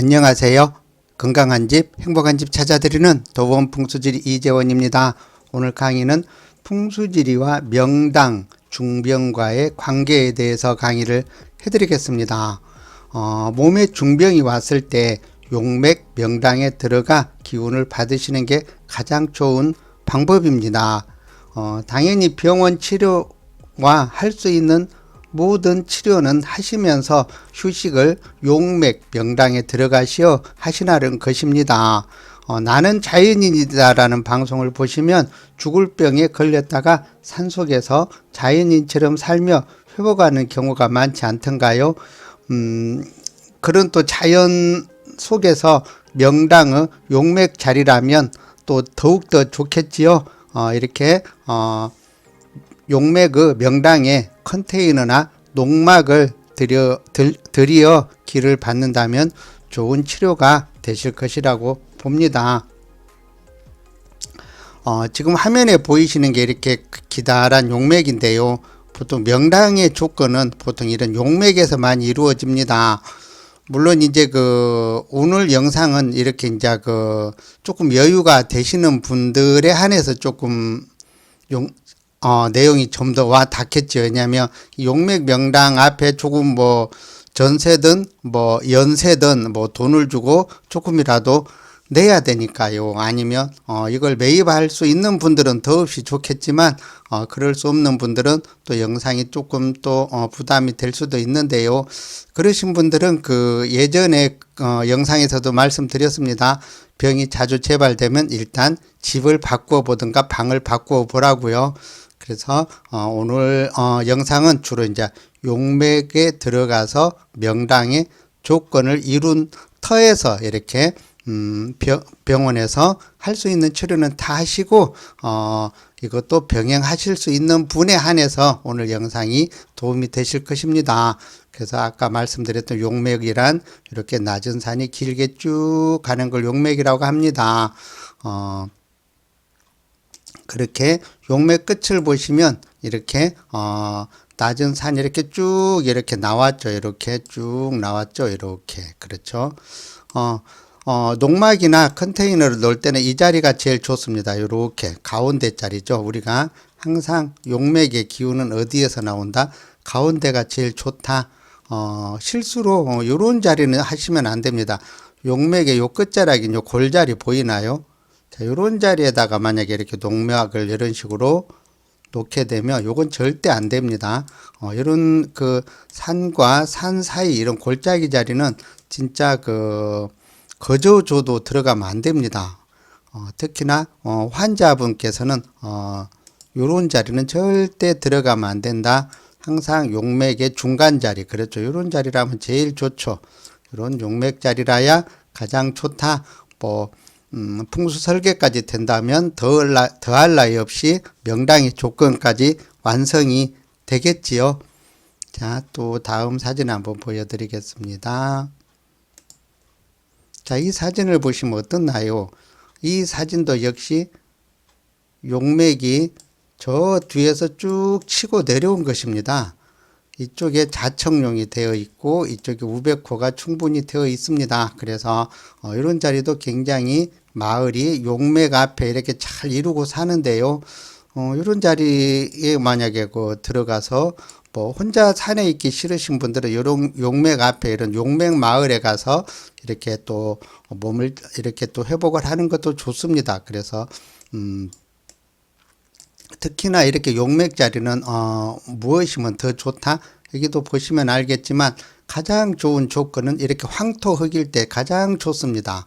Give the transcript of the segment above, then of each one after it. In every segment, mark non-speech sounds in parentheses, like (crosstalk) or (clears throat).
안녕하세요. 건강한 집, 행복한 집 찾아드리는 도원 풍수지리 이재원입니다. 오늘 강의는 풍수지리와 명당, 중병과의 관계에 대해서 강의를 해드리겠습니다. 어, 몸에 중병이 왔을 때 용맥 명당에 들어가 기운을 받으시는 게 가장 좋은 방법입니다. 어, 당연히 병원 치료와 할 수 있는 모든 치료는 하시면서 휴식을 용맥 명당에 들어가시어 하시라는 것입니다. 어, 나는 자연인이다라는 방송을 보시면 죽을 병에 걸렸다가 산속에서 자연인처럼 살며 회복하는 경우가 많지 않던가요? 음, 그런 또 자연 속에서 명당의 용맥 자리라면 또 더욱더 좋겠지요. 어, 이렇게 어, 용맥의 명당에 컨테이너나 농막을 들여, 들, 들이어 기를 받는다면 좋은 치료가 되실 것이라고 봅니다. 어, 지금 화면에 보이시는 게 이렇게 기다란 용맥인데요. 보통 명당의 조건은 보통 이런 용맥에서 많이 이루어집니다. 물론 이제 그 오늘 영상은 이렇게 이제 그 조금 여유가 되시는 분들에 한해서 조금 용, 어, 내용이 좀 더 와 닿겠죠. 왜냐하면 이 용맥 명당 앞에 조금 뭐 전세든 뭐 연세든 뭐 돈을 주고 조금이라도 내야 되니까요. 아니면 어, 이걸 매입할 수 있는 분들은 더없이 좋겠지만 어, 그럴 수 없는 분들은 또 영상이 조금 또 어, 부담이 될 수도 있는데요. 그러신 분들은 그 예전에 어, 영상에서도 말씀드렸습니다. 병이 자주 재발되면 일단 집을 바꾸어 보든가 방을 바꾸어 보라고요. 그래서 어, 오늘 어, 영상은 주로 이제 용맥에 들어가서 명당의 조건을 이룬 터에서 이렇게 음, 병, 병원에서 할 수 있는 치료는 다 하시고 어, 이것도 병행하실 수 있는 분에 한해서 오늘 영상이 도움이 되실 것입니다. 그래서 아까 말씀드렸던 용맥이란 이렇게 낮은 산이 길게 쭉 가는 걸 용맥이라고 합니다. 어, 그렇게 용맥 끝을 보시면 이렇게 어, 낮은 산이 이렇게 쭉 이렇게 나왔죠. 이렇게 쭉 나왔죠. 이렇게 그렇죠. 어, 어, 농막이나 컨테이너를 넣을 때는 이 자리가 제일 좋습니다. 이렇게 가운데 자리죠. 우리가 항상 용맥의 기운은 어디에서 나온다? 가운데가 제일 좋다. 어, 실수로 어, 요런 자리는 하시면 안 됩니다. 용맥의 요 끝자락인 요 골자리 보이나요? 자, 요런 자리에다가 만약에 이렇게 농맥을 이런 식으로 놓게 되면 요건 절대 안 됩니다. 어, 이런 그 산과 산 사이 이런 골짜기 자리는 진짜 그 거저조도 들어가면 안 됩니다. 어, 특히나 어, 환자분께서는 어, 요런 자리는 절대 들어가면 안 된다. 항상 용맥의 중간 자리 그렇죠. 요런 자리라면 제일 좋죠. 이런 용맥 자리라야 가장 좋다. 뭐 음, 풍수 설계까지 된다면 더할, 나, 더할 나위 없이 명당의 조건까지 완성이 되겠지요. 자, 또 다음 사진 한번 보여드리겠습니다. 자, 이 사진을 보시면 어떻나요? 이 사진도 역시 용맥이 저 뒤에서 쭉 치고 내려온 것입니다. 이쪽에 자청용이 되어 있고 이쪽에 우백호가 충분히 되어 있습니다. 그래서 어, 이런 자리도 굉장히 마을이 용맥 앞에 이렇게 잘 이루고 사는데요. 어, 이런 자리에 만약에 그 들어가서 뭐 혼자 산에 있기 싫으신 분들은 이런 용맥 앞에 이런 용맥 마을에 가서 이렇게 또 몸을 이렇게 또 회복을 하는 것도 좋습니다. 그래서 음 특히나 이렇게 용맥 자리는 어, 무엇이면 더 좋다? 여기도 보시면 알겠지만 가장 좋은 조건은 이렇게 황토 흙일 때 가장 좋습니다.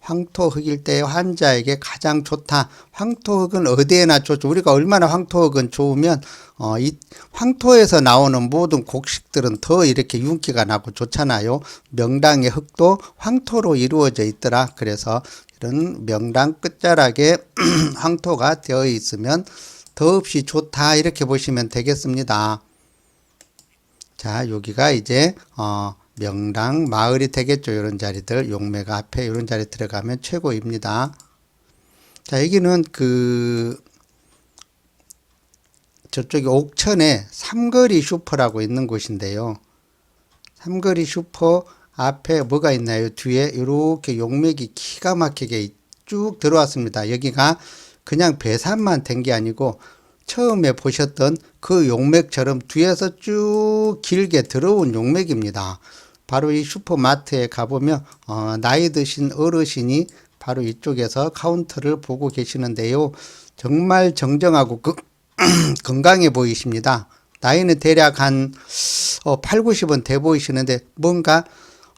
황토 흙일 때 환자에게 가장 좋다. 황토 흙은 어디에나 좋죠. 우리가 얼마나 황토 흙은 좋으면 어, 이 황토에서 나오는 모든 곡식들은 더 이렇게 윤기가 나고 좋잖아요. 명당의 흙도 황토로 이루어져 있더라. 그래서 이런 명당 끝자락에 (clears throat) 황토가 되어 있으면 더없이 좋다 이렇게 보시면 되겠습니다. 자 여기가 이제 어, 명당 마을이 되겠죠. 이런 자리들 용매가 앞에 이런 자리 들어가면 최고입니다. 자 여기는 그 저쪽에 옥천에 삼거리 슈퍼라고 있는 곳인데요. 삼거리 슈퍼 앞에 뭐가 있나요? 뒤에 이렇게 용맥이 기가 막히게 쭉 들어왔습니다. 여기가 그냥 배산만 된 게 아니고 처음에 보셨던 그 용맥처럼 뒤에서 쭉 길게 들어온 용맥입니다. 바로 이 슈퍼마트에 가보면 어, 나이 드신 어르신이 바로 이쪽에서 카운터를 보고 계시는데요. 정말 정정하고 그, (clears throat) 건강해 보이십니다. 나이는 대략 한 어, 8, 90은 돼 보이시는데 뭔가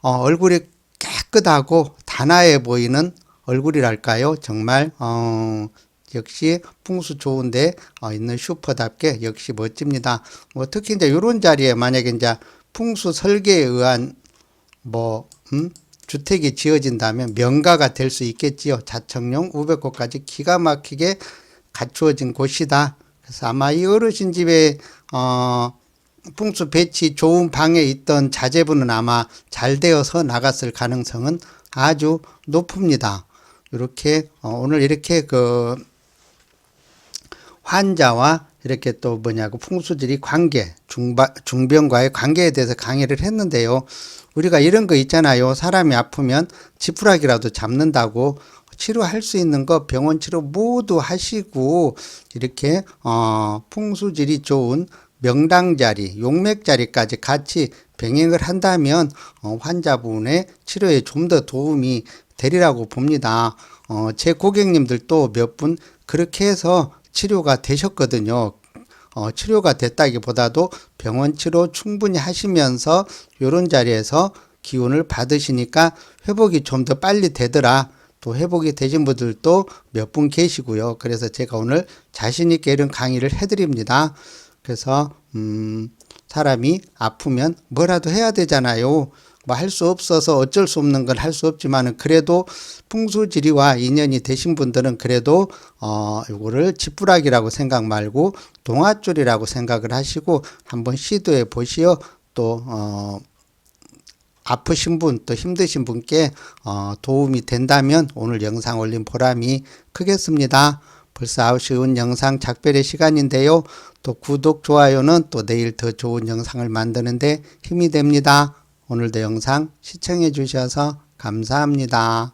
어, 얼굴이 깨끗하고 단아해 보이는 얼굴이랄까요? 정말 어, 역시 풍수 좋은데 어, 있는 슈퍼답게 역시 멋집니다. 뭐 특히 이제 이런 자리에 만약에 이제 풍수 설계에 의한 뭐 음? 주택이 지어진다면 명가가 될 수 있겠지요. 자청용 우백호까지 기가 막히게 갖추어진 곳이다. 그래서 아마 이 어르신 집에 어 풍수 배치 좋은 방에 있던 자제분은 아마 잘 되어서 나갔을 가능성은 아주 높습니다. 이렇게 어, 오늘 이렇게 그 환자와 이렇게 또 뭐냐고 풍수들이 관계 중바, 중병과의 관계에 대해서 강의를 했는데요. 우리가 이런 거 있잖아요. 사람이 아프면 지푸라기라도 잡는다고 치료할 수 있는 거 병원 치료 모두 하시고 이렇게 어 풍수질이 좋은 명당 자리, 용맥 자리까지 같이 병행을 한다면 어, 환자분의 치료에 좀 더 도움이 되리라고 봅니다. 어, 제 고객님들도 몇 분 그렇게 해서 치료가 되셨거든요. 어, 치료가 됐다기보다도 병원 치료 충분히 하시면서 이런 자리에서 기운을 받으시니까 회복이 좀 더 빨리 되더라. 또 회복이 되신 분들도 몇 분 계시고요. 그래서 제가 오늘 자신 있게 이런 강의를 해드립니다. 그래서, 음, 사람이 아프면 뭐라도 해야 되잖아요. 뭐 할 수 없어서 어쩔 수 없는 건 할 수 없지만은 그래도 풍수지리와 인연이 되신 분들은 그래도 어 요거를 지푸라기라고 생각 말고 동아줄이라고 생각을 하시고 한번 시도해 보시어 또어 아프신 분 또 힘드신 분께 어 도움이 된다면 오늘 영상 올린 보람이 크겠습니다. 벌써 아쉬운 영상 작별의 시간인데요. 또 구독, 좋아요는 또 내일 더 좋은 영상을 만드는데 힘이 됩니다. 오늘도 영상 시청해 주셔서 감사합니다.